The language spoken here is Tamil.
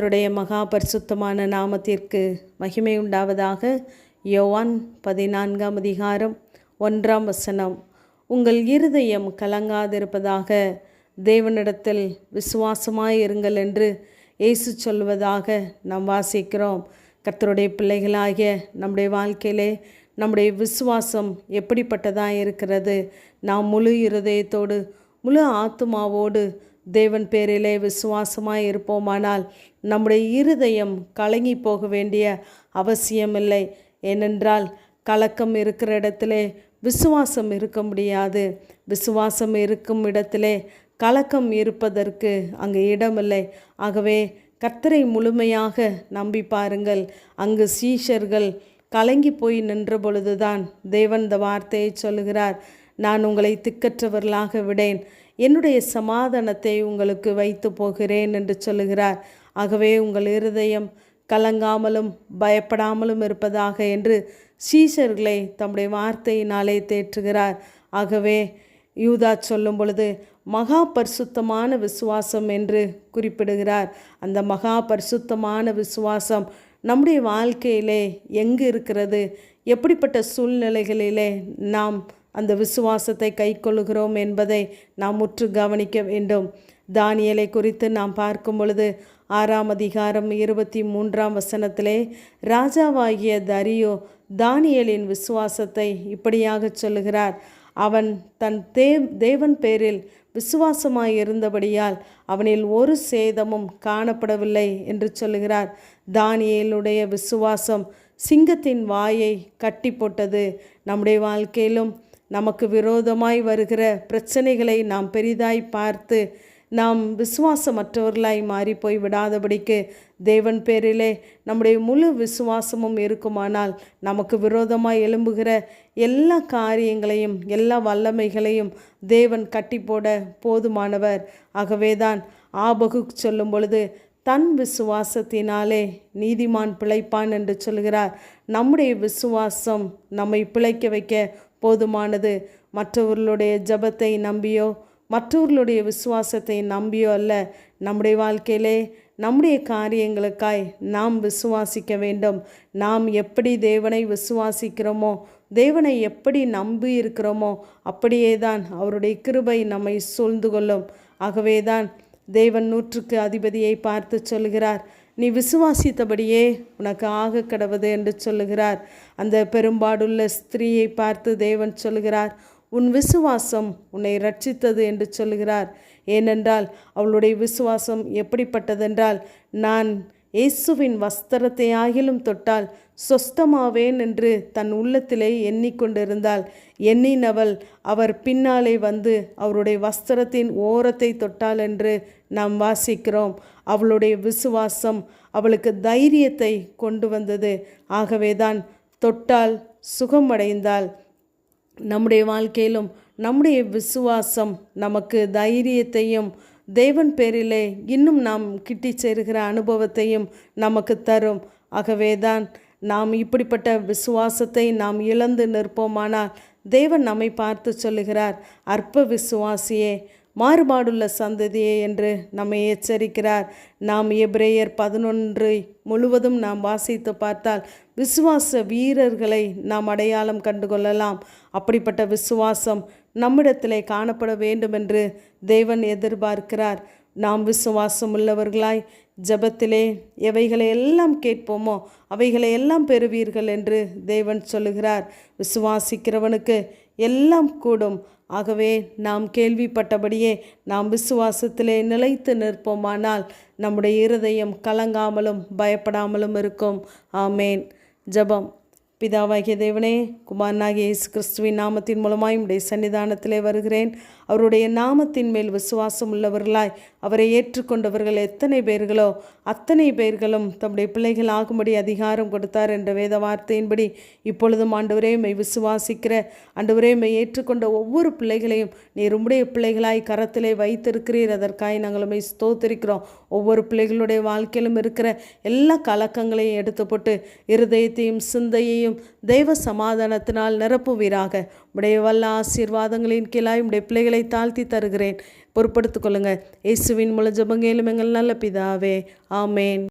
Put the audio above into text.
கர்த்தருடைய மகா பரிசுத்தமான நாமத்திற்கு மகிமை உண்டாவதாக யோவான் பதினான்காம் அதிகாரம் ஒன்றாம் வசனம். உங்கள் இருதயம் கலங்காதிருப்பதாக தேவனிடத்தில் விசுவாசமாக இருங்கள் என்று இயேசு சொல்வதாக நாம் வாசிக்கிறோம். கர்த்தருடைய பிள்ளைகளாகிய நம்முடைய வாழ்க்கையிலே நம்முடைய விசுவாசம் எப்படிப்பட்டதாக இருக்கிறது நாம் முழு இருதயத்தோடு முழு ஆத்துமாவோடு தேவன் பேரிலே விசுவாசமாய் இருப்போமானால் நம்முடைய இருதயம் கலங்கி போக வேண்டிய அவசியமில்லை. ஏனென்றால் கலக்கம் இருக்கிற இடத்திலே விசுவாசம் இருக்க முடியாது. விசுவாசம் இருக்கும் இடத்திலே கலக்கம் இருப்பதற்கு அங்கு இடமில்லை. ஆகவே கர்த்தரை முழுமையாக நம்பி பாருங்கள். அங்கு சீஷர்கள் கலங்கி போய் நின்ற பொழுதுதான் தேவன் இந்த வார்த்தையை சொல்லுகிறார். நான் உங்களை திக்கற்றவர்களாக விடேன். என்னுடைய சமாதானத்தை உங்களுக்கு வைத்து போகிறேன் என்று சொல்லுகிறார். ஆகவே உங்கள் இருதயம் கலங்காமலும் பயப்படாமலும் இருப்பதாக என்று சீஷர்களை தம்முடைய வார்த்தையினாலே தேற்றுகிறார். ஆகவே யூதா சொல்லும் பொழுது மகா பரிசுத்தமான விசுவாசம் என்று குறிப்பிடுகிறார். அந்த மகா பரிசுத்தமான விசுவாசம் நம்முடைய வாழ்க்கையிலே எங்கு இருக்கிறது? எப்படிப்பட்ட சூழ்நிலைகளிலே நாம் அந்த விசுவாசத்தை கைக்கொள்கிறோம் என்பதை நாம் முற்று கவனிக்க வேண்டும். தானியலை குறித்து நாம் பார்க்கும் பொழுது ஆறாம் அதிகாரம் இருபத்தி மூன்றாம் வசனத்திலே ராஜாவாகிய தரியோ தானியலின் விசுவாசத்தை இப்படியாக சொல்லுகிறார். அவன் தன் தே தேவன் பேரில் விசுவாசமாய் இருந்தபடியால் அவனில் ஒரு சேதமும் காணப்படவில்லை என்று சொல்லுகிறார். தானியலுடைய விசுவாசம் சிங்கத்தின் வாயை கட்டி போட்டது நம்முடைய வாழ்க்கையிலும் நமக்கு விரோதமாய் வருகிற பிரச்சனைகளை நாம் பெரிதாய் பார்த்து நாம் விசுவாசமற்றவர்களாய் மாறி போய் விடாதபடிக்கு தேவன் பேரிலே நம்முடைய முழு விசுவாசமும் இருக்குமானால் நமக்கு விரோதமாக எழும்புகிற எல்லா காரியங்களையும் எல்லா வல்லமைகளையும் தேவன் கட்டி போட போதுமானவர். ஆகவேதான் ஆபகு சொல்லும் பொழுது தன் விசுவாசத்தினாலே நீதிமான் பிழைப்பான் என்று சொல்கிறார். நம்முடைய விசுவாசம் நம்மை பிழைக்க வைக்க போதுமானது. மற்றவர்களுடைய ஜபத்தை நம்பியோ மற்றவர்களுடைய விசுவாசத்தை நம்பியோ அல்ல. நம்முடைய வாழ்க்கையிலே நம்முடைய காரியங்களுக்காய் நாம் விசுவாசிக்க வேண்டும். நாம் எப்படி தேவனை விசுவாசிக்கிறோமோ தேவனை எப்படி நம்பி இருக்கிறோமோ அப்படியே தான் அவருடைய கிருபை நம்மை சூழ்ந்து கொள்ளும். ஆகவே தான் தேவன் நூற்றுக்கு அதிபதியை பார்த்து சொல்கிறார். நீ விசுவாசித்தபடியே உனக்கு ஆக கடவுது என்று சொல்லுகிறார். அந்த பெரும்பாடுள்ள ஸ்திரீயை பார்த்து தேவன் சொல்கிறார் உன் விசுவாசம் உன்னை ரட்சித்தது என்று சொல்லுகிறார். ஏனென்றால் அவளுடைய விசுவாசம் எப்படிப்பட்டதென்றால் நான் இயேசுவின் வஸ்திரத்தை ஆகிலும் தொட்டால் சொஸ்தமாவேன் என்று தன் உள்ளத்திலே எண்ணிக்கொண்டிருந்தாள். எண்ணினவள் அவர் பின்னாலே வந்து அவருடைய வஸ்திரத்தின் ஓரத்தை தொட்டாள் என்று நாம் வாசிக்கிறோம். அவளுடைய விசுவாசம் அவளுக்கு தைரியத்தை கொண்டு வந்தது. ஆகவேதான் தொட்டால் சுகமடைந்தால் நம்முடைய வாழ்க்கையிலும் நம்முடைய விசுவாசம் நமக்கு தைரியத்தையும் தேவன் பேரிலே இன்னும் நாம் கிட்டி சேருகிற அனுபவத்தையும் நமக்கு தரும். ஆகவேதான் நாம் இப்படிப்பட்ட விசுவாசத்தை நாம் இழந்து நிற்போமானால் தேவன் நம்மை பார்த்து சொல்லுகிறார் அற்ப விசுவாசியே மாறுபாடுள்ள சந்ததியே என்று நம்மை எச்சரிக்கிறார். நாம் எப்ரேயர் பதினொன்று முழுவதும் நாம் வாசித்து பார்த்தால் விசுவாச வீரர்களை நாம் அடையாளம் கண்டுகொள்ளலாம். அப்படிப்பட்ட விசுவாசம் நம்மிடத்திலே காணப்பட வேண்டும் என்று தேவன் எதிர்பார்க்கிறார். நாம் விசுவாசம் உள்ளவர்களாய் ஜபத்திலே எவைகளை எல்லாம் கேட்போமோ அவைகளை எல்லாம் பெறுவீர்கள் என்று தேவன் சொல்லுகிறார். விசுவாசிக்கிறவனுக்கு எல்லாம் கூடும். ஆகவே நாம் கேள்விப்பட்டபடியே நாம் விசுவாசத்திலே நிலைத்து நிற்போமானால் நம்முடைய இருதயம் கலங்காமலும் பயப்படாமலும் இருக்கும். ஆமேன். ஜபம். பிதாவாகிய தேவனே குமாரனாகிய இயேசு கிறிஸ்துவின் நாமத்தின் மூலமாய் உடைய சன்னிதானத்திலே வருகிறேன். அவருடைய நாமத்தின் மேல் விசுவாசம் உள்ளவர்களாய் அவரை ஏற்றுக்கொண்டவர்கள் எத்தனை பேர்களோ அத்தனை பேர்களும் தம்முடைய பிள்ளைகள் ஆகும்படி அதிகாரம் கொடுத்தார் என்ற வேத வார்த்தையின்படி இப்பொழுதும் ஆண்டவரே மெய் விசுவாசிக்கிற ஆண்டவரே மெய் ஏற்றுக்கொண்ட ஒவ்வொரு பிள்ளைகளையும் நீ உம்முடைய பிள்ளைகளாய் கரத்திலே வைத்திருக்கிறீர். அதற்காய் நாங்கள் மெய் ஸ்தோத்திருக்கிறோம். ஒவ்வொரு பிள்ளைகளுடைய வாழ்க்கையிலும் இருக்கிற எல்லா கலக்கங்களையும் எடுத்து போட்டு இருதயத்தையும் சிந்தையையும் தெய்வ சமாதானத்தினால் நிரப்புவீராக. உடைய வல்ல ஆசீர்வாதங்களின் கீழாய் உடைய பிள்ளைகளை தாழ்த்தி தருகிறேன். பொறுப்படுத்திக் கொள்ளுங்கள். இயேசுவின் மூலம் ஜபங்கேலும் எங்கள் நல்ல பிதாவே. ஆமேன்.